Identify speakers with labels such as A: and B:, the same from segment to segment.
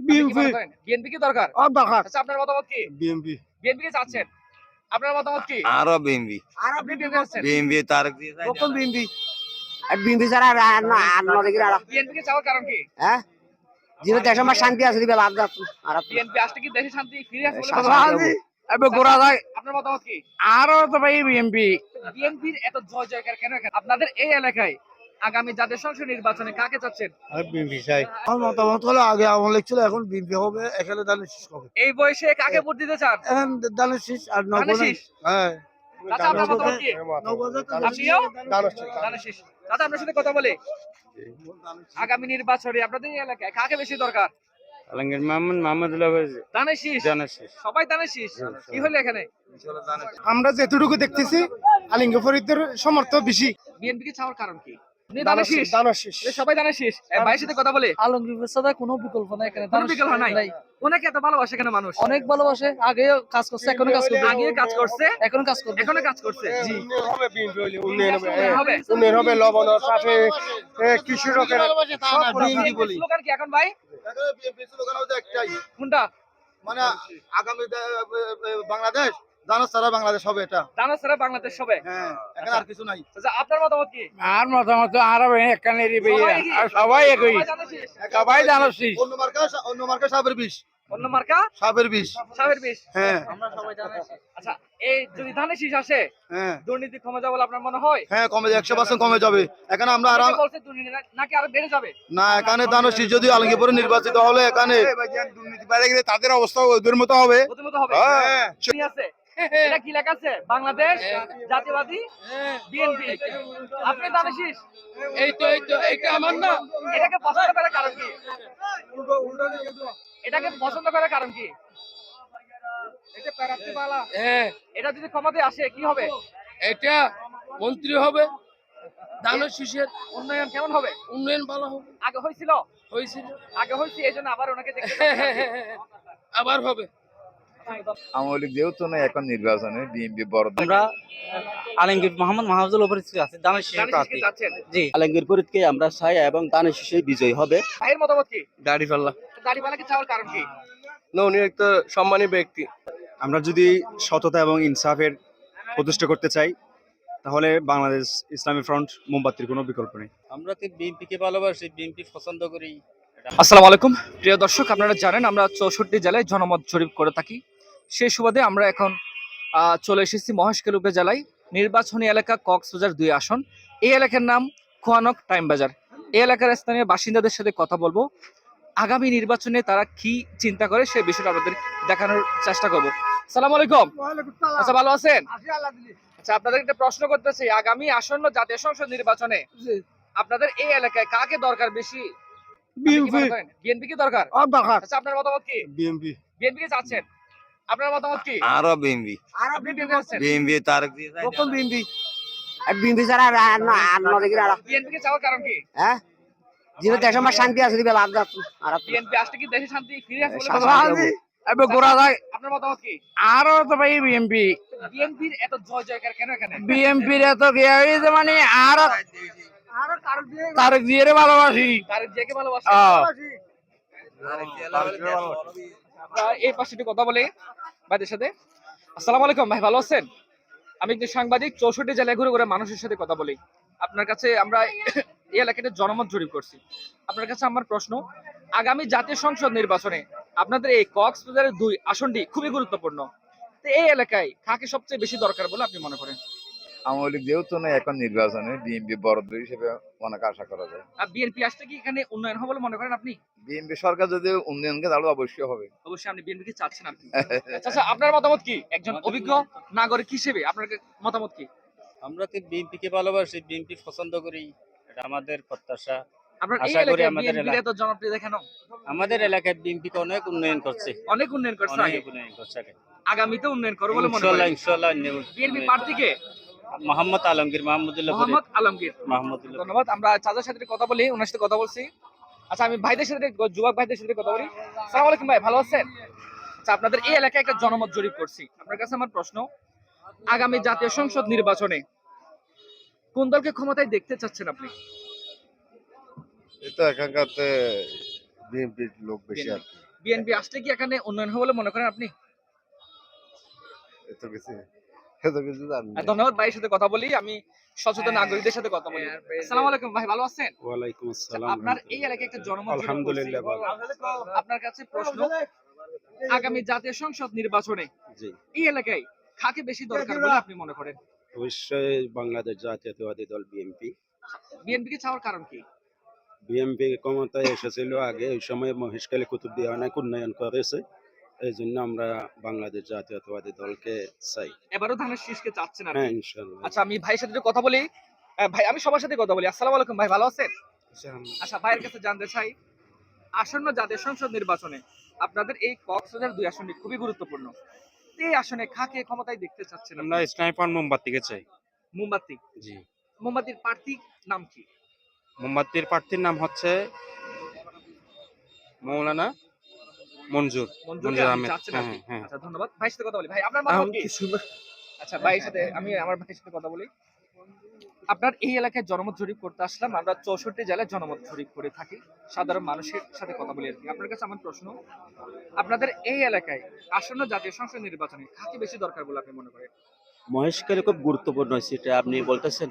A: BNP
B: BNP কি দরকার
A: আর দরকার
B: আচ্ছা আপনার মতামত কি
A: বিএনপি
B: বিএনপি কে চাচ্ছেন আপনার মতামত কি
C: আরও
B: আপনি বিএনপি চাচ্ছেন
C: তারেক দিয়ে
A: কখন বিএনপি
D: বিএনপি ছাড়া আর আর না আর আর
B: বিএনপি কে চাওয়ার কারণ কি
D: হ্যাঁ যেহেতু দেশ আমার শান্তি আছে দিবে লাভ যাচ্ছে আর
B: বিএনপি আসলে কি দেশে শান্তি ফিরে আসবে মনে হয়?
A: এবার গোড়া যায়
B: আপনার মতামত কি
A: আরও তো ভাই বিএনপি
B: বিএনপির এত জয় জয়কার কেন আপনাদের এই এলাকায় আগামী জাতীয় সংসদ নির্বাচনে কাকে চাচ্ছেন?
A: বিএনপি চাই। আমার মতামত হলো আগে আওয়ামী লীগ ছিল এখন বিএনপি হবে এখানে দানের শীষ হবে
B: এই বয়সে কাকে ভোট দিতে চান?
A: এখন দানের শীষ আর হ্যাঁ।
B: আপনার মতামত কি? আপনিও? ধানের শীষ। দাদা আপনার সাথে কথা বলে। আগামী নির্বাচনে আপনাদের এলাকায় কাকে বেশি দরকার?
E: আলমগীর মাহমুদুল্লাহ
B: সবাই কি হলো এখানে?
A: আমরা যেটুকু দেখতেছি আলিঙ্গ ফরিদের সমর্থ বেশি।
B: বিএনপি কে চাওয়ার কারণ কি? আপনি ধানের শীষ।
A: দানের শীষ
B: এ সবাই ধানের শীষ। ভাইয়ের সাথে কথা বলে।
F: আলমগীর ছাড়া কোনো বিকল্প নাই এখানে
B: কোনো বিকল্প নাই। ওনাকে এত ভালোবাসে কেন মানুষ?
F: অনেক ভালোবাসে আগেও কাজ করছে এখনও কাজ করবে
B: আগে কাজ করছে
F: এখনও কাজ করবে
B: এখনও কাজ করছে জি।
A: হবে বিএনপি হইলে উন্নয়ন হবে
B: উন্নয়ন হবে।
A: লবণ
B: স্লোগান কি এখন ভাই? কোনটা?
G: মানে আগামী বাংলাদেশ? জানাস সারা বাংলাদেশ হবে এটা।
B: দানা ছাড়া বাংলাদেশ হবে?
G: হ্যাঁ এখানে আর কিছু নাই।
B: আচ্ছা আপনার মতামত কি?
A: আর মতামত আর একানেরই
B: সবাই?
A: একই।
B: সবাই
G: অন্য মার্কা অন্য মার্কা সাবের বিষ।
B: অন্য মার্কা?
G: সাবের বিষ।
B: সাবের বিষ।
G: হ্যাঁ।
B: আচ্ছা এই যদি ধানের শীষ আসে
G: হ্যাঁ।
B: দুর্নীতি কমে যাবে বলে আপনার মনে হয়?
G: হ্যাঁ কমে একশো পার্সেন্ট কমে যাবে। এখানে আমরা আরাম
B: অনেকে বলছে দুর্নীতি নাকি আরও বেড়ে যাবে?
G: না এখানে দানশী যদি নির্বাচিত হলে এখানে
A: দুর্নীতি বেড়ে গেলে তাদের অবস্থা ওদের মতো হবে। হ্যাঁ।
B: কি আছে। এটা কি লেখা আছে? বাংলাদেশ জাতীয়বাদী বিএনপি। আপনি ধানের শীষ?
F: এই তো এই তো এটা আমার না।
B: এটাকে পছন্দ করার কারণ কি? এটাকে পছন্দ করার কারণ কি?
F: হ্যাঁ।
B: এটা যদি ক্ষমতায় আসে কি হবে?
F: এটা মন্ত্রী হবে দানের শীষের
B: উন্নয়ন কেমন হবে?
F: উন্নয়ন ভালো হবে।
B: আগে হয়েছিল?
F: হয়েছিল।
B: আগে হয়েছে এই জন্য আবার ওনাকে
F: আবার হবে।
C: আওয়ামী যেহেতু না এখন নির্বাচনে বড়।
E: আমরা আলমগীর মোহাম্মদ উপরে আছে দানের শেষ
B: ধানের
E: জি।
H: আলমগীর ফরিদকে আমরা চাই এবং দানের শীষে বিজয়ী হবে।
B: ভাইয়ের মতামত কি?
A: দাড়ি পাল্লা।
B: চাওয়ার কারণ কি?
A: না উনি একটা সম্মানী ব্যক্তি। আমরা যদি সততা এবং ইনসাফের প্রতিষ্ঠা করতে চাই তাহলে বাংলাদেশ ইসলামী ফ্রন্ট মোমবাতির কোনো বিকল্প নেই।
E: আমরা তো বিএনপি কে ভালোবাসি বিএনপি পছন্দ করি।
B: আসসালামু আলাইকুম। প্রিয় দর্শক আপনারা জানেন আমরা চৌষট্টি জেলায় জনমত জরিপ করে থাকি। সেই সুবাদে আমরা এখন আহ, চলে এসেছি মহেশখালী উপজেলায়। নির্বাচনী এলাকা কক্সবাজার দুই আসন। এই এলাকার নাম খোয়ানক টাইম বাজার। এই এলাকার স্থানীয় বাসিন্দাদের সাথে কথা বলব। আগামী নির্বাচনে তারা কি চিন্তা করে সে বিষয়টা আপনাদের দেখানোর চেষ্টা করব। সালাম আলাইকুম। আচ্ছা ভালো আছেন? আচ্ছা আপনাদের একটা প্রশ্ন করতেছি। আগামী আসন্ন জাতীয় সংসদ নির্বাচনে আপনাদের এই এলাকায় কাকে দরকার বেশি?
A: বিএনপি।
B: বিএনপি কি দরকার? আচ্ছা আপনার মতামত কি?
A: বিএনপি।
B: বিএনপি কে চাচ্ছেন? আপনার মতামত কি?
C: আরও বিএমবি
B: আপনি বিএনপি চাচ্ছেন?
C: বিএমবি তারেক দিয়ে যায় না।
A: কখন বিএনপি।
D: বিএনপি ছাড়া আর আর না আর নদীর আর
B: বিএনপি কে চাওয়ার কারণ কি?
D: হ্যাঁ? যেহেতু দেশ আমার শান্তি আছে দিবে লাভ যাচ্ছে আর
B: বিএনপি আসলে কি দেশে শান্তি ফিরে আসবে বলে
D: শান্তি
B: মনে?
D: হবে।
A: এবার গোড়া যায়
B: আপনার মতামত কি?
A: আরও তো ভাই বিএনপি।
B: বিএনপির এত জয় জয়কার কেন এখানে?
A: বিএনপির এত গিয়া হয়েছে আর তারেক দিয়ে ভালোবাসি।
B: তারেক জিয়াকে ভালোবাসে? এই পাশে একটু কথা বলি ভাইদের সাথে। আসসালামু আলাইকুম ভাই ভালো আছেন? আমি একজন সাংবাদিক চৌষট্টি জেলায় ঘুরে ঘুরে মানুষের সাথে কথা বলি। আপনার কাছে আমরা এই এলাকাতে জনমত জরিপ করছি। আপনার কাছে আমার প্রশ্ন আগামী জাতীয় সংসদ নির্বাচনে আপনাদের এই কক্সবাজারের দুই আসনটি খুবই গুরুত্বপূর্ণ। তো এই এলাকায় কাকে সবচেয়ে বেশি দরকার বলে আপনি মনে করেন?
C: আওয়ামী লীগ যেহেতু না এখন নির্বাচনে বড় দল হিসেবে অনেক আশা করা যায়।
B: আর বিএনপি আসলে কি এখানে উন্নয়ন হবে বলে মনে করেন আপনি?
C: বিএনপি সরকার যদি উন্নয়নকে তাহলে অবশ্যই হবে।
B: অবশ্যই আপনি বিএনপি কে চাচ্ছেন আপনি। আচ্ছা আপনার মতামত কি? একজন অভিজ্ঞ নাগরিক হিসেবে আপনার মতামত কি?
E: আমরা তো বিএনপি কে ভালোবাসি বিএনপি পছন্দ করি। আমাদের প্রত্যাশা। আশা করি আমাদের এলাকায় বিএনপি কে অনেক উন্নয়ন করছে।
B: অনেক উন্নয়ন করছে
E: অনেক উন্নয়ন করছে
B: আগামীতে উন্নয়ন করবে বলে মনে বিএনপি প্রার্থীকে?
E: মোহাম্মদ আলমগীর মাহমুদুল্লাহ
B: মোহাম্মদ আলমগীর।
E: মাহমুদুল্লাহ
B: ধন্যবাদ। আমরা চাচার সাথে কথা বলি ওনার সাথে কথা বলছি। আচ্ছা আমি ভাইদের সাথে যুবক ভাইদের সাথে কথা বলি। সালাম আলাইকুম ভাই ভালো আছেন? আচ্ছা আপনাদের এই এলাকায় একটা জনমত জরিপ করছি। আপনার কাছে আমার প্রশ্ন আগামী জাতীয় সংসদ নির্বাচনে কোন দলকে ক্ষমতায় দেখতে চাচ্ছেন আপনি?
G: এটা বিএনপির লোক বেশি আর
B: বিএনপি আসলে কি এখানে উন্নয়ন হবে বলে মনে করেন আপনি?
C: এত কিছু
B: ধন্যবাদ ভাইয়ের সাথে কথা বলি আমি সচেতন নাগরিকদের সাথে কথা বলি। আসসালামু আলাইকুম ভাই ভালো আছেন?
G: ওয়ালাইকুম আসসালাম
B: আপনার এই এলাকায় একটা জনমত
G: আলহামদুলিল্লাহ ভালো।
B: আপনার কাছে প্রশ্ন আগামী জাতীয় সংসদ নির্বাচনে এই এলাকায় কাকে বেশি দরকার বলে আপনি মনে করেন?
I: অবশ্যই বাংলাদেশ জাতীয়তাবাদী দল বিএনপি।
B: বিএনপি কে চাওয়ার কারণ কি?
I: বিএনপি ক্ষমতায় এসেছিল আগে ওই সময় মহেশখালী কুতুবদিয়া অনেক উন্নয়ন করেছে। এই জন্য আমরা বাংলাদেশ জাতীয়তাবাদী দলকে চাই।
B: এবারও ধানের শীষকে চাচ্ছেন আর
I: হ্যাঁ ইনশাল্লাহ
B: আচ্ছা আমি ভাইয়ের সাথে একটু কথা বলি। আহ, ভাই আমি সবার সাথে কথা বলি। আসসালামু আলাইকুম ভাই ভালো আছেন? আচ্ছা ভাইয়ের কাছে জানতে চাই আসন্ন জাতীয় সংসদ নির্বাচনে আপনাদের এই কক্সবাজার দুই আসনটি খুবই গুরুত্বপূর্ণ। এই আসনে খাকে ক্ষমতায় দেখতে চাচ্ছেন
J: আমরা স্নাইপার মোমবাতিকে চাই।
B: মোমবাতি?
J: জি।
B: মোমবাতির প্রার্থী নাম কি?
J: মোমবাতির প্রার্থীর নাম হচ্ছে মৌলানা মঞ্জুর
B: মঞ্জুর
J: আহমেদ। হ্যাঁ? হ্যাঁ।
B: আচ্ছা ধন্যবাদ। ভাইয়ের সাথে কথা বলি। ভাই আপনার মতামত কি? আচ্ছা ভাইয়ের সাথে আমি আমার ভাইয়ের সাথে কথা বলি। আপনার এই এলাকায় জনমত জরিপ করতে আসলাম, আমরা চৌষট্টি জেলায় জনমত জরিপ করে থাকি। সাধারণ মানুষের সাথে কথা বলি আর কি। আপনার কাছে আমার প্রশ্ন, আপনাদের এই এলাকায় আসন্ন জাতীয় সংসদ নির্বাচনে কাকে বেশি দরকার বলে আপনি মনে করেন?
H: মহেশখালী খুব গুরুত্বপূর্ণ সেটা আপনি বলতেছেন।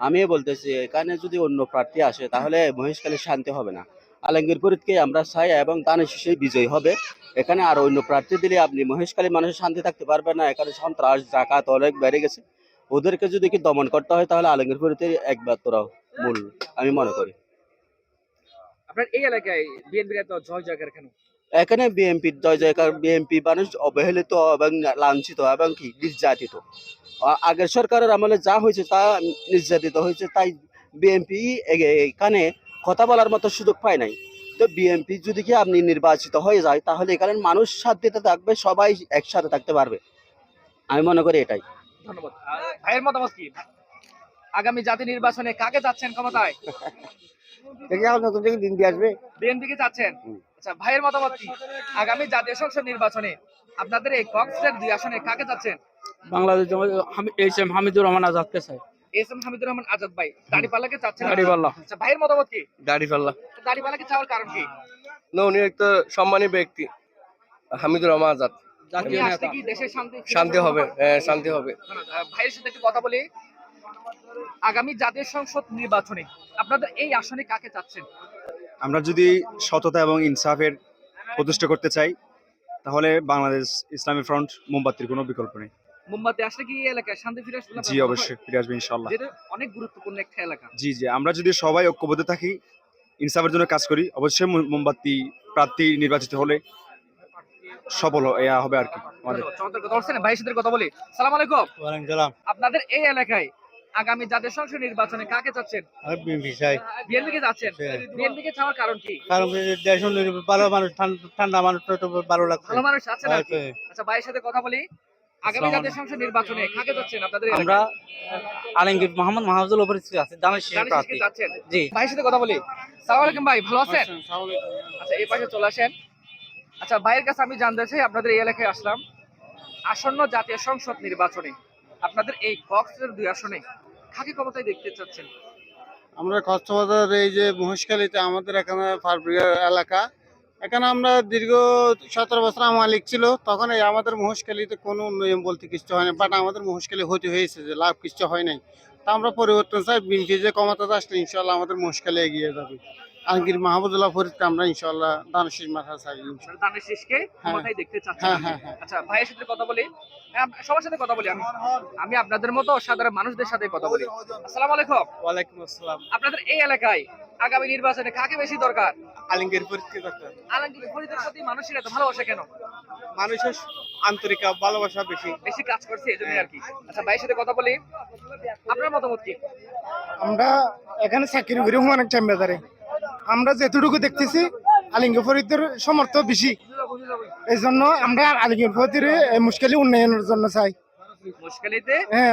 H: আমি বলতেছি, এখানে যদি অন্য প্রার্থী আসে, তাহলে মহেশখালী শান্তি হবে না। আলমগীর ফরিদকে আমরা চাই এবং দানের শেষে বিজয়ী হবে। এখানে আর অন্য প্রার্থী দিলে আপনি মহেশখালী মানুষের শান্তি থাকতে পারবে না। এখানে সন্ত্রাস, জাকাত অনেক বেড়ে গেছে। ওদেরকে যদি কি দমন করতে হয় তাহলে আলমগীর ফরিদের একবার তোরা মূল আমি মনে করি।
B: আপনার এই এলাকায় বিএনপির এত জয় জয়কার কেন?
H: এখানে বিএনপি জয় জয়কার বিএনপি মানুষ অবহেলিত এবং লাঞ্ছিত এবং কি নির্যাতিত। আগের সরকারের আমলে যা হয়েছে তা নির্যাতিত হয়েছে তাই বিএনপি এখানে কথা বলার মতো সুযোগ পায় নাই। তো বিএনপি যদি কি আপনি নির্বাচিত হয়ে যায় তাহলে এখানে মানুষ শান্তিতে থাকবে সবাই একসাথে থাকতে পারবে। আমি মনে করি এটাই।
B: ধন্যবাদ। ভাইয়ের মতামত কি? আগামী জাতীয় নির্বাচনে কাকে চাচ্ছেন ক্ষমতায়?
D: দেখি এখন নতুন থেকে দিন দিয়ে আসবে।
B: বিএনপি চাচ্ছেন আচ্ছা ভাইয়ের মতামত কি? আগামী জাতীয় সংসদ নির্বাচনে আপনাদের এই কক্সবাজার দুই আসনে কাকে চাচ্ছেন
E: বাংলাদেশ এইচ এম হামিদুর রহমান আজাদকে চাই।
B: এস এম হামিদুর রহমান আজাদ ভাই দাড়িপাল্লাকে চাচ্ছেন
E: দাড়িপাল্লা।
B: আচ্ছা ভাইয়ের মতামত কি?
G: দাড়ি পাল্লা
B: দাড়িপাল্লাকে চাওয়ার কারণ কি?
G: না উনি একটা সম্মানী ব্যক্তি হামিদুর রহমান আজাদ।
B: উনি আসলে কি শান্তি
G: শান্তি হবে হ্যাঁ, শান্তি হবে।
B: ভাইয়ের সাথে একটু কথা বলি। আগামী জাতীয় সংসদ নির্বাচনে আপনাদের এই আসনে কাকে চাচ্ছেন?
G: আমরা যদি সততা এবং ইনসাফের প্রতিষ্ঠা করতে চাই তাহলে বাংলাদেশ ইসলামী ফ্রন্ট মোমবাতির কোনো বিকল্প নেই।
B: মোমবাতি আসলে কি এই এলাকায় শান্তি ফিরে আসবে
G: জি অবশ্যই ফিরে আসবে ইনশাল্লাহ
B: যেটা অনেক গুরুত্বপূর্ণ একটা এলাকা।
G: জি জি আমরা যদি সবাই ঐক্যবদ্ধ থাকি ইনসাফের জন্য কাজ করি অবশ্যই মোমবাতি প্রার্থী নির্বাচিত হলে সফল হবে আর কি আমাদের।
B: কথা বলছেন। ভাইয়ের কথা বলি। সালাম আলাইকুম। আপনাদের এই এলাকায় আগামী জাতীয় সংসদ নির্বাচনে কাকে চাচ্ছেন? বিএনপি কে চাচ্ছেন? বিএনপি কে চাওয়ার কারণ কি?
E: কারণ দেশ ভালো মানুষ ঠান্ডা মানুষ ভালো লাগছে।
B: ভালো মানুষ
E: হ্যাঁ,
B: আচ্ছা ভাইয়ের সাথে কথা বলি। আগামী জাতীয় সংসদ নির্বাচনে কাকে চাচ্ছেন আপনাদের এই
E: আমরা
B: এলাকায়?
E: আলমগীর মোহাম্মদ মাহফুজুল উপর আছে জানার শেষ প্রার্থী। জি।
B: ভাইয়ের সাথে কথা বলি। সালাম আলাইকুম ভাই ভালো আছেন? আচ্ছা এই পাশে চলে আসেন। আচ্ছা ভাইয়ের কাছে আমি জানতে চাই, আপনাদের এই এলাকায় আসলাম। আসন্ন জাতীয় সংসদ নির্বাচনে আপনাদের এই কক্সবাজার দুই আসনে কাকে ক্ষমতায় দেখতে চাচ্ছেন।
K: আমরা কক্সবাজার এই যে মহেশখালীতে আমাদের এখানে এলাকা, এখানে আমরা দীর্ঘ সতেরো বছর আমার ছিল, তখন এই আমাদের মহেশখালীতে কোনো নিয়ম বলতে কিছু হয় না বাট আমাদের মহেশখালী হতে হয়েছে যে লাভ কিছু হয় নাই। তা আমরা পরিবর্তন চাই বিএনপি যে ক্ষমতাতে আসলে ইনশাল্লাহ আমাদের মহেশখালী এগিয়ে যাবে। আলমগীর মাহমুদুল্লাহ ফরিদকে আমরা ইনশাল্লাহ দানশীষ মাথা চাই
B: আপনারা দানের শেষকে দেখতে চাচ্ছি।
K: হ্যাঁ হ্যাঁ হ্যাঁ।
B: আচ্ছা ভাইয়ের সাথে কথা বলি। হ্যাঁ, সবার সাথে কথা বলি আমি। আমি আপনাদের মতো সাধারণ মানুষদের সাথে কথা বলি। আসসালামু আলাইকুম।
E: ওয়ালাইকুম আসসালাম।
B: আপনাদের এই এলাকায় আগামী নির্বাচনে কাকে বেশি দরকার?
E: আলমগীর ফরিদকে দরকার।
B: আলমগীর ফরিদের প্রতি মানুষের এত ভালোবাসা কেন?
E: মানুষের আন্তরিক ভালোবাসা বেশি।
B: বেশি কাজ করছে এই জন্যই আর কি। আচ্ছা ভাইয়ের সাথে কথা বলি। আপনার মতামত কি?
L: আমরা এখানে চাকরি করি অনেক টাইম বেজারে আমরা যেটুকু দেখতেছি, আলিঙ্গ ফরিদের সমর্থ বেশি। এই জন্য আমরা আলিঙ্গ ফরিদের মুশকিল উন্নয়নের জন্য চাই।
B: মুশকিলিতে
L: হ্যাঁ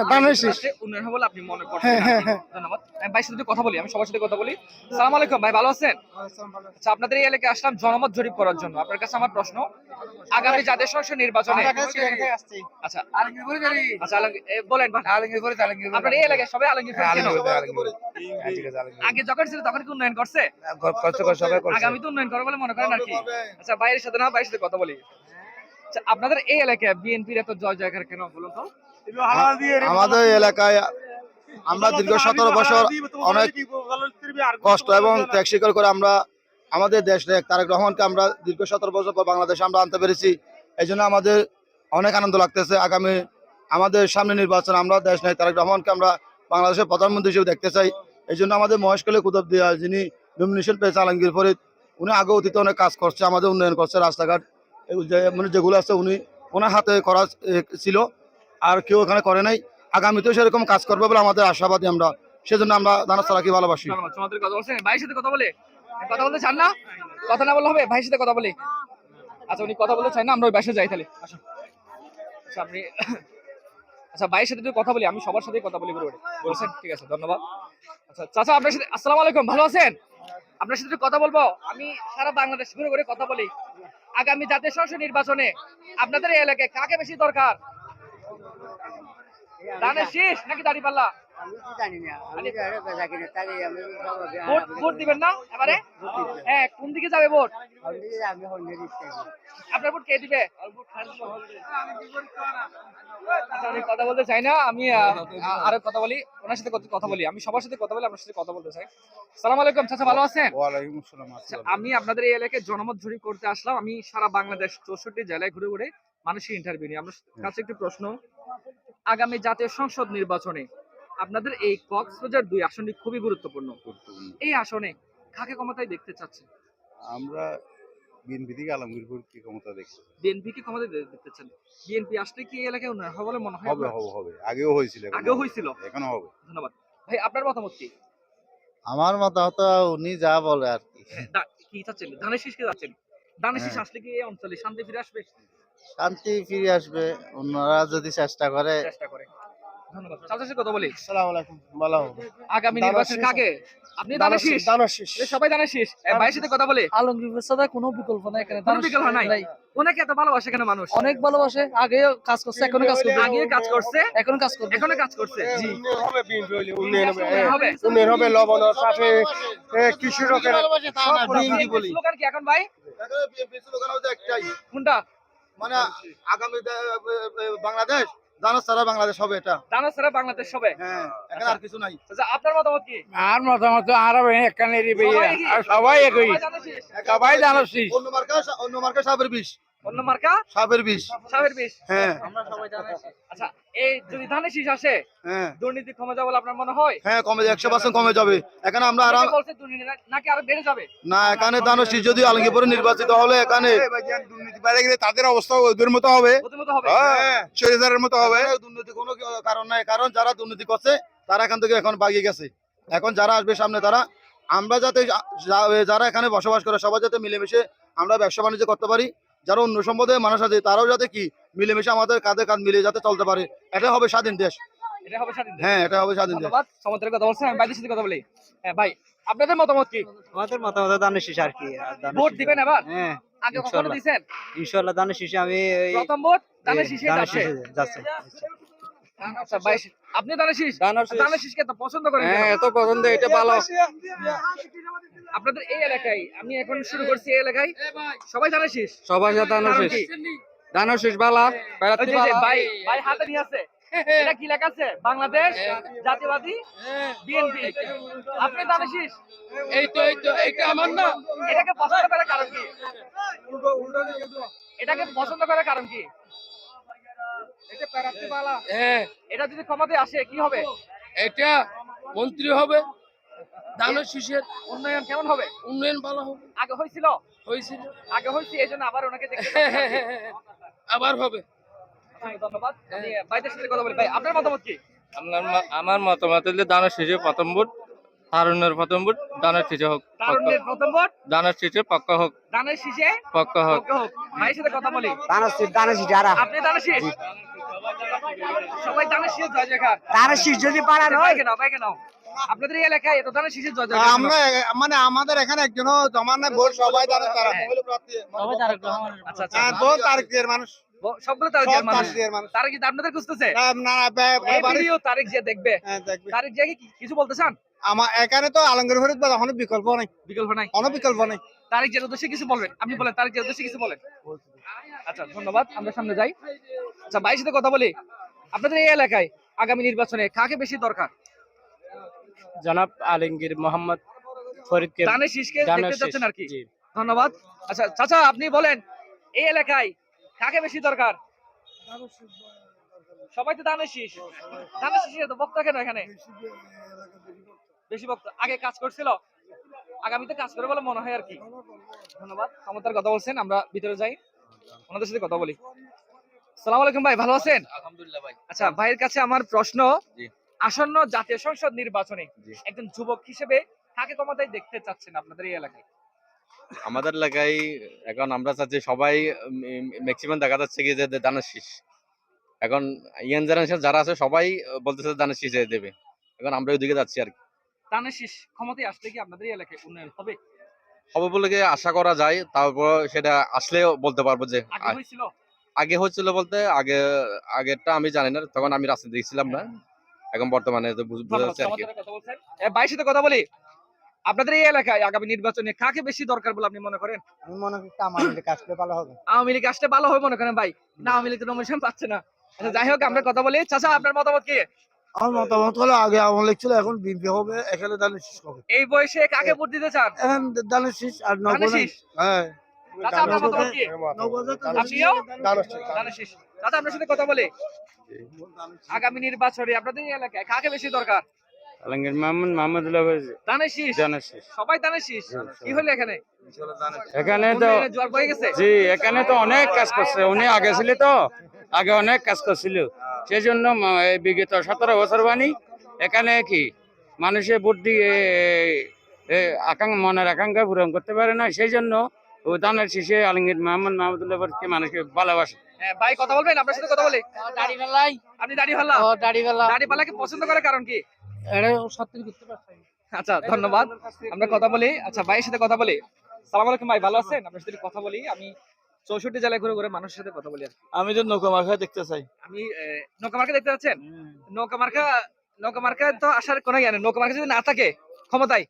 B: উন্নয়ন হবে আপনি মনে করছেন
L: হ্যাঁ, হ্যাঁ, হ্যাঁ।
B: ধন্যবাদ। আমি ভাইয়ের সাথে কথা বলি আমি সবার সাথে কথা বলি। সালাম আলাইকুম ভাই ভালো আছেন? আচ্ছা আপনাদের এই এলাকায় আসলাম জনমত জরিপ করার জন্য। আপনার কাছে আমার প্রশ্ন আগামী জাতীয় সংসদ নির্বাচনে আচ্ছা। আচ্ছা বলেন ভাই। আপনার এই এলাকায় সবাই আগে যখন ছিল তখন কি উন্নয়ন করছে? আগামী তো উন্নয়ন করবে বলে মনে করেন আর কি। আচ্ছা বাইরের সাথে না বাইরের সাথে কথা বলি। আপনাদের এই এলাকায় বিএনপির এত জয় জয়কার কেন বলুন তো?
G: আমাদের এলাকায় আমরা দীর্ঘ সতেরো বছর অনেক কষ্ট এবং ত্যাগ স্বীকার করে আমরা আমাদের দেশ তারেক রহমানকে আমরা দীর্ঘ সতেরো বছর পর বাংলাদেশে আমরা আনতে পেরেছি। এই জন্য আমাদের অনেক আনন্দ লাগতেছে। আগামী আমাদের সামনে নির্বাচন আমরা দেশ নায়ক তারেক রহমানকে আমরা বাংলাদেশের প্রধানমন্ত্রী হিসেবে দেখতে চাই। এই জন্য আমাদের মহেশকালে কুতুব দিয়া যিনি নমিনেশন পেয়েছে আলমগীর ফরিদ উনি আগে অতীতে অনেক কাজ করছে আমাদের উন্নয়ন করছে রাস্তাঘাট। মানে যেগুলো আছে উনি ওনার হাতে করা ছিল। আর কেউ এখানে করে নাই। আগামীতেও সেরকম কাজ করবে বলে আমাদের আশাবাদী আমরা। সেজন্য আমরা দানা সালাকি ভালোবাসি।
B: কথা ভাইয়ের সাথে কথা বলে? কথা বলতে চান না? কথা না বললে হবে? ভাইয়ের সাথে কথা বলি। আচ্ছা উনি কথা বলতে চান না আমরা ওই বাসে যাই তাহলে। আসুন আচ্ছা আপনি আচ্ছা ভাইয়ের সাথে একটু কথা বলি আমি সবার সাথেই কথা বলি। বলছেন? ঠিক আছে ধন্যবাদ। আচ্ছা চাচা আপনার সাথে আসসালামু আলাইকুম ভালো আছেন? আপনার সাথে কথা বলব? আমি সারা বাংলাদেশ ঘুরে ঘুরে কথা বলি। আগামী জাতীয় সংসদ নির্বাচনে আপনাদের এই এলাকায় কাকে বেশি দরকার? দানের শীষ নাকি দাড়িপাল্লা?
D: আমি তো জানি না আমি তো আরে বেচা কিনে তাই আমি
B: ভোট ভোট দিবেন না এবারে? হ্যাঁ কোন দিকে যাবে ভোট?
D: আমি হন্যে দিচ্ছি
B: আপনার ভোট কে দিবে? আচ্ছা, আমি কথা বলতে চাই না আমি আরও কথা বলি ওনার সাথে কথা বলি। আমি সবার সাথে কথা বলি আপনার সাথে কথা বলতে চাই। সালাম আলাইকুম চাচা ভালো আছেন? আচ্ছা, আমি আপনাদের এই এলাকায় জনমত জরিপ করতে আসলাম। আমি সারা বাংলাদেশ চৌষট্টি জেলায় ঘুরে ঘুরে মানুষের ইন্টারভিউ নিয়ে। আপনার কাছে একটি প্রশ্ন। আগামী জাতীয় সংসদ নির্বাচনে আপনাদের এই কক্সবাজার দুই আসনটি খুবই গুরুত্বপূর্ণ। এই আসনে কাকে ক্ষমতায় দেখতে চাচ্ছে
C: আমরা বিএনপি থেকে আলমগীরপুর কি ক্ষমতা দেখছি।
B: বিএনপি কি ক্ষমতায় দে- দেখতে চান? বিএনপি আসলে কি এলাকায় উন্নয়ন হবে বলে মনে হয়
C: হবে হবে হবে। আগেও হয়েছিল
B: আগেও হয়েছিল?
C: এখনও হবে।
B: ধন্যবাদ। ভাই আপনার মতামত কি?
K: আমার মতামত উনি যা বলে আর কি।
B: কি চাচ্ছেন? ধানের শীষ কে যাচ্ছেন ধানের শীষ
K: হ্যাঁ।
B: আসলে কি এই অঞ্চলে শান্তি ফিরে আসবে?
K: শান্তি ফিরে আসবে। অন্যরা যদি চেষ্টা করে
B: চেষ্টা করে। ধন্যবাদ। সাথে কথা বলি।
L: আসসালামু আলাইকুম ভালো
B: আগামী নির্বাচন কাকে? আপনি ধানের শীষ
L: দানের শীষ
B: এ সবাই ধানের ভাইয়ের সাথে কথা বলি।
E: আলমগীর ছাড়া কোনো বিকল্প নাই এখানে।
B: কোনো বিকল্প নাই। ওনাকে এত ভালোবাসে কেন মানুষ?
E: অনেক ভালোবাসে আগেও কাজ করছে এখনও কাজ করবে।
B: আগে কাজ করছে
E: এখনও কাজ করবে।
B: এখনও কাজ করছে। জি।
L: হবে বিএনপি হইলে উন্নয়ন হবে।
B: উন্নয়ন হবে।
L: লবণ সাথে কৃষি রকের
B: বিএনপির স্লোগান কি এখন ভাই?
G: একটাই।
B: কোনটা?
G: মানে আগামী বাংলাদেশ জানা সারা বাংলাদেশ হবে এটা।
B: দানা ছাড়া বাংলাদেশ হবে?
G: হ্যাঁ এখানে আর কিছু নাই।
B: আচ্ছা আপনার মতামত কি?
E: আর মতামত আর এখানে
B: সবাই
E: একই।
B: সবাই
E: জানাচ্ছি
G: অন্য মার্কা অন্য মার্কা সাবের বিষ।
B: অন্য মার্কা?
G: সাবের বিষ।
B: সাবের বিষ।
G: হ্যাঁ।
B: আচ্ছা এই যদি ধানের শীষ আসে
G: হ্যাঁ।
B: দুর্নীতি কমে যাবে বলে আপনার মনে হয়?
G: হ্যাঁ কমে একশো পার্সেন্ট কমে যাবে। এখানে আমরা আরাম
B: বলছে দুর্নীতি নাকি আরও বেড়ে যাবে?
G: না এখানে দানশী যদি আলমগীরপুরে নির্বাচিত হলে এখানে
C: দুর্নীতি বাইরে গেলে তাদের অবস্থা ওদের মতো হবে।
B: প্রথমত হবে।
C: হ্যাঁ চরিদারের মতো হবে।
G: দুর্নীতি কোনো কারণ নাই কারণ যারা দুর্নীতি করছে তারা এখান থেকে এখন বাগিয়ে গেছে। এখন যারা আসবে সামনে তারা আমরা যাতে যারা এখানে বসবাস করে সবাই যাতে মিলেমিশে আমরা ব্যবসা বাণিজ্য করতে পারি। যারা অন্য সম্প্রদায়ের মানুষ আছে তারাও যাতে কি মিলেমিশে আমাদের কাঁধে কাঁধ মিলে যাতে চলতে পারে এটা হবে স্বাধীন দেশ।
B: এটা হবে
G: হ্যাঁ এটা হবে স্বাধীন দেশ।
B: সমুদ্রের কথা বলছেন আমি সাথে কথা বলি। হ্যাঁ ভাই আপনাদের মতামত কি?
E: আমাদের মতামত দানের শীষ আর কি
B: ভোট দিবেন এবার
E: হ্যাঁ
B: আগে কখনো
E: ইনশাল্লাহ।
B: দিয়েছেন
E: দানের শীষে আমি
B: প্রথম ভোট দানের শীষে যাচ্ছে।
E: যাচ্ছে।
B: আচ্ছা আপনি। দানের শীষকে তো পছন্দ করেন
E: হ্যাঁ এত পছন্দ এটা ভালো।
B: আপনাদের এই এলাকায় আমি এখন শুরু করছি এই এলাকায়। সবাই দানের শীষ
E: সবাই
B: কি?
E: বালা
B: যে- যে ভাই ভাই হাতে নিয়ে আছে। এটা কি লেখা আছে? বাংলাদেশ জাতীয়বাদী বিএনপি। আপনি দানের শীষ
F: এই তো এই তো এটা আমার না।
B: এটাকে পছন্দ করার কারণ কি? এটাকে পছন্দ করার কারণ কি?
F: হ্যাঁ।
B: এটা যদি ক্ষমতায় আসে কি হবে?
F: এটা মন্ত্রী হবে দানের শীষের
B: উন্নয়ন কেমন হবে?
F: উন্নয়ন ভালো হবে।
B: আগে হয়েছিল?
F: হয়েছিল।
B: আগে হয়েছে এই জন্য আবার ওনাকে
F: আবার হবে।
B: ধন্যবাদ। ভাইদের সাথে কথা বলি। ভাই আপনার মতামত কি?
J: আপনার আমার মতামত হলে দানের শীষে প্রথম ভোট তারুণ্যের প্রথম ভোট দানের শীষে হোক
B: তারুণ্যের প্রথম ভোট?
J: দানের শীষে পক্কা হোক।
B: দানের শীষে
J: পক্কা হোক।
B: ভাইয়ের সাথে কথা বলি।
D: দানের শীষ দানের শীষ
B: আপনি দানের শীষ সবাই জয় জয়কার।
D: তার শীষ যদি বাড়ানো হয়
B: বাইকে নাও বাইকে নাও। আপনাদের এই এলাকায় এত ধানের শীষের জয় জয়কার
K: আমরা মানে আমাদের এখানে একজনও জমা নাই ভোট সবাই তারা।
B: হ্যাঁ। আচ্ছা আচ্ছা।
K: হ্যাঁ, ভোট তারিখ মানুষ।
B: সবগুলো তারিখ জিয়ার আপনাদের খুঁজতেছে?
K: না, না,
B: তারিখ জিয়া দেখবে।
K: হ্যাঁ, দেখবে।
B: তারিখ জিয়া কি কিছু বলতে চান?
K: আমার এখানে তো আলমগীর ফরিদ কোনো বিকল্প নাই।
B: বিকল্প নাই।
K: কোনো বিকল্প নাই।
B: তারিখ জিয়ার উদ্দেশ্যে কিছু বলবেন? আপনি বলেন তারিখ জিয়ার উদ্দেশ্যে কিছু বলেন। আচ্ছা ধন্যবাদ আমরা সামনে যাই। আচ্ছা ভাইয়ের সাথে কথা বলি। আপনাদের এই এলাকায় আগামী নির্বাচনে কাকে বেশি দরকার?
E: জনাব আলমগীর মোহাম্মদ ফরিদকে
B: শীষকে দেখতে চাচ্ছেন
E: শীষ,
B: আর কি। ধন্যবাদ। আচ্ছা চাচা আপনি বলেন এই এলাকায় কাকে বেশি দরকার? সবাই তো ধানের শীষ শীষ তো বক্তা কেন এখানে? বেশি বক্তা। আগে কাজ করছিল। আগামীতে কাজ করে বলে মনে হয় আর কি। ধন্যবাদ। ক্ষমতার কথা বলছেন আমরা ভিতরে যাই। ওনাদের সাথে কথা বলি। সালাম আলাইকুম ভাই ভালো আছেন?
J: আলহামদুলিল্লাহ ভাই।
B: আচ্ছা ভাইয়ের কাছে আমার প্রশ্ন। আসন্ন জাতীয় সংসদ নির্বাচনে একজন যুবক হিসেবে কাকে ক্ষমতায় দেখতে চাচ্ছেন আপনাদের এই এলাকায়?
J: আমাদের এলাকায় এখন আমরা চাচ্ছি সবাই ম্যাক্সিমাম দেখা যাচ্ছে কি যে দানের শীষ এখন ইয়াং জেনারেশন যারা আছে সবাই বলতেছে দানের শীষ দেবে। এখন আমরা ওইদিকে যাচ্ছি আর কি।
B: ধানের শীষ ক্ষমতায় আসলে কি আপনাদের এলাকায় উন্নয়ন হবে?
J: হবে বলে কি আশা করা যায় তারপর সেটা আসলেও বলতে পারব যে
B: আগে হয়েছিল?
J: বলতে আগে আগেরটা আমি জানি না তখন আমি রাজনীতি ছিলাম না। এখন বর্তমানে
B: চমৎকার কথা ভাইয়ের সাথে কথা বলি। আপনাদের এই এলাকায় আগামী নির্বাচনে কাকে বেশি দরকার বলে আপনি মনে করেন?
K: আমি মনে করি আমার কাজ করে ভালো হবে।
B: আওয়ামী লীগ আসলে ভালো হবে মনে করেন ভাই? না আওয়ামী লীগ তো নমিনেশন পাচ্ছে না। আচ্ছা যাই হোক আমরা কথা বলি। চাচা আপনার মতামত কি?
G: আমার মতামত হলো আগে আওয়ামী লীগ ছিল এখন বিএনপি হবে এখানে ধানের শীষ হবে
B: এই বয়সে কাকে ভোট দিতে চান?
G: এখন ধানের শীষ আর হ্যাঁ।
B: আপনার সাথে কথা বলি। আগামী নির্বাচনে আপনাদের এলাকায় কাকে বেশি দরকার?
E: আলমগীর মাহমুদুল্লাহ
B: সবাই কি হলো এখানে?
E: এখানে তো জি এখানে তো অনেক কাজ করছে। উনি আগে ছিল তো। আগে অনেক কাজ করছিল। সেই জন্য বিগত সতেরো বছর বানি এখানে কি মানুষের ভোট দিয়ে আকাঙ্ক্ষা মনের আকাঙ্ক্ষা পূরণ করতে পারে না। সেই জন্য ও দানের শীষে আলমগীর মোহাম্মদ মাহমুদুল্লাহ ফরিদকে মানুষকে ভালোবাসে।
B: হ্যাঁ, ভাই কথা বলবেন? আপনার সাথে কথা বলি।
F: দাড়ি বেলাই
B: আপনি দাড়ি হল্লা
F: ও দাড়ি বেলা
B: দাড়ি পালাকে পছন্দ করার কারণ কি?
F: এটা সত্যি করতে পারছি।
B: আচ্ছা ধন্যবাদ। আমরা কথা বলি। আচ্ছা ভাইয়ের সাথে কথা বলি। সালাম আলাইকুম ভাই ভালো আছেন? আপনার সাথে কথা বলি। আমি চৌষট্টি জেলায় ঘুরে ঘুরে মানুষের সাথে কথা বলি আর
G: আমি তো নৌকা মার্কা দেখতে চাই।
B: আমি নৌকা মার্কা দেখতে পাচ্ছেন নৌকা মার্কা নৌকা মার্কা তো আসার কোনো জ্ঞান নৌকা মার্কা যদি না থাকে ক্ষমতায়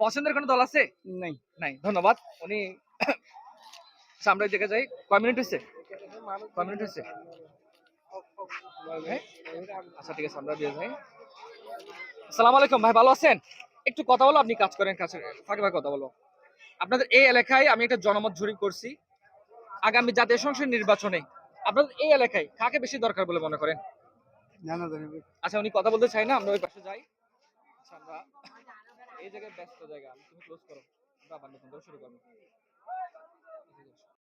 B: পছন্দের কোনো দল আছে?
G: নাই।
B: নাই ধন্যবাদ। উনি ওই দিকে যাই। কয় মিনিট হচ্ছে কয় মিনিট হচ্ছে? আচ্ছা ঠিক আছে আমরা দিয়ে যাই। আসসালামু আলাইকুম ভাই ভালো আছেন? একটু কথা বলো আপনি কাজ করেন কাছে ফাঁকে ফাঁকে কথা বলো। আপনাদের এই এলাকায় আমি একটা জনমত জরিপ করছি। আগামী জাতীয় সংসদ নির্বাচনে। আপনাদের এই এলাকায় কাকে বেশি দরকার বলে মনে করেন? আচ্ছা উনি কথা বলতে চাই না আমরা ওই পাশে যাই। আচ্ছা আমরা এই জায়গায় ব্যস্ত জায়গা আমি তুমি ক্লোজ করো। আমরা আবার নতুন করে শুরু করব।